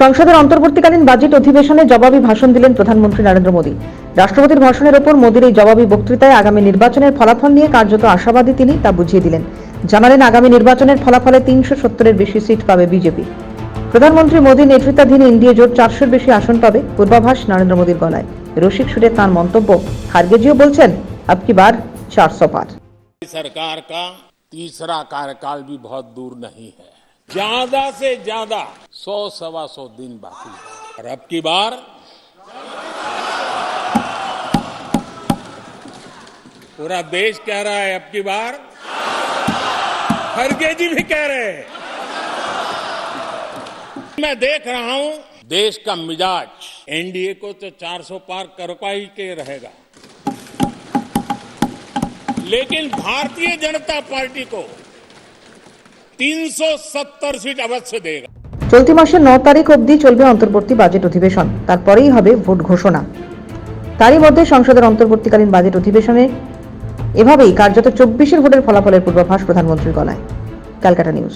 সংসদের অন্তর্বর্তীকালীন বাজেট অধিবেশনে জবাবি ভাষণ দিলেন প্রধানমন্ত্রী নরেন্দ্র মোদী রাষ্ট্রপতির ভাষণের ওপর মোদীর এই জবাবি বক্তৃতায় আগামী নির্বাচনের ফলাফল নিয়ে কার্যত আশাবাদী তিনি তা বুঝিয়ে দিলেন জানালেন আগামী নির্বাচনের ফলাফলে তিনশো সত্তরের বেশি সিট পাবে বিজেপি প্রধানমন্ত্রী মোদী নেতৃত্বাধীন এনডিএ জোট চারশোর বেশি আসন পাবে পূর্বাভাস নরেন্দ্র মোদীর গলায় রসিক সুরে তাঁর মন্তব্য খার্গেজিও বলছেন আব কি বার চারশো পার सरकार का तीसरा कार्यकाल भी बहुत दूर नहीं है ज्यादा से ज्यादा सौ सवा सौ दिन बाकी है। और अब की बार। पूरा देश कह रहा है, अब की बार। खड़गे जी भी कह रहे हैं। मैं देख रहा हूँ, देश का मिजाज एनडीए को तो 400 पार कर ही के रहेगा। लेकिन भारतीय जनता पार्टी को 370 सीट अवश्य देगा। চলতি মাসের ন তারিখ অবধি চলবে অন্তর্বর্তী বাজেট অধিবেশন। তারপরেই হবে ভোট ঘোষণা। তারই মধ্যে সংসদের অন্তর্বর্তীকালীন বাজেট অধিবেশনে এভাবেই কার্যত চব্বিশের ভোটের ফলাফলের পূর্বাভাস প্রধানমন্ত্রীর গলায়। ক্যালকাটা নিউজ।